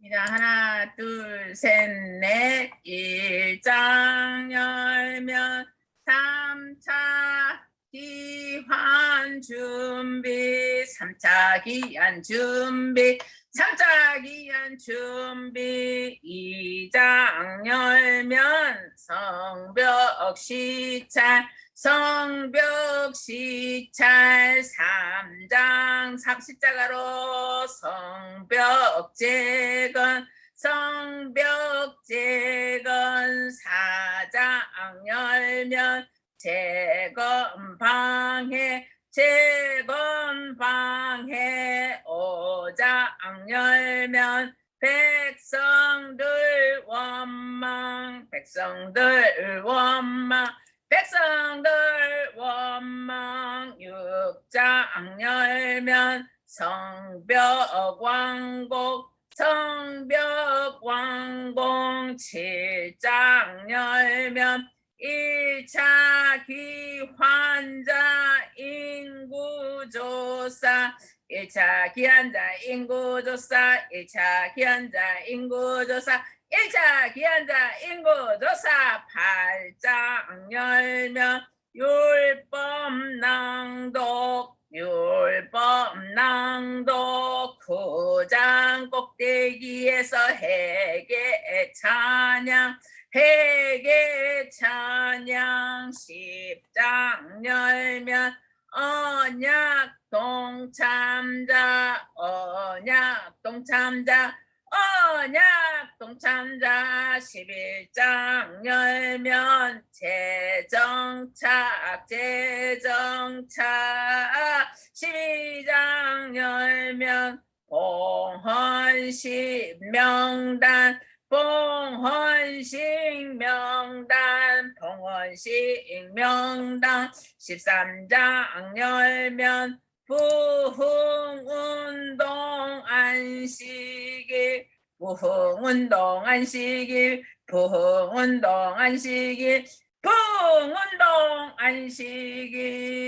자, 하나, 둘, 셋, 넷. 일장 열면 삼차 기환 준비, 삼차 기한 준비, 삼차 기한 준비, 이장 열면 성벽 시찰, 성벽 시찰, 삼장 삼십자가로 성벽 재건, 성벽 재건, 사장 열면 재건 방해, 재건 방해, 오장 열면 백성들 원망, 백성들 원망, 백성들 원망, 육장 열면 성벽 왕곡, 성벽 왕공, 칠장 열면 일차 기환자 인구조사 일차 기환자 인구조사 일차 기환자 인구조사 일차 기환자 인구조사. 팔장 열면 율법 낭독 율법 낭독 구장 꼭대기에서 회개 찬양 회개 찬양 십장 열면 언약 동참자 언약 동참자 언약 동참자 십일장 열면 재정착 재정착 십이장 열면 봉헌식 명단 봉헌식 명단 봉헌식 명단. 13장 열면 부흥운동 안식 일 부흥운동 안식일 부흥운동 안식일 부흥운동 안식일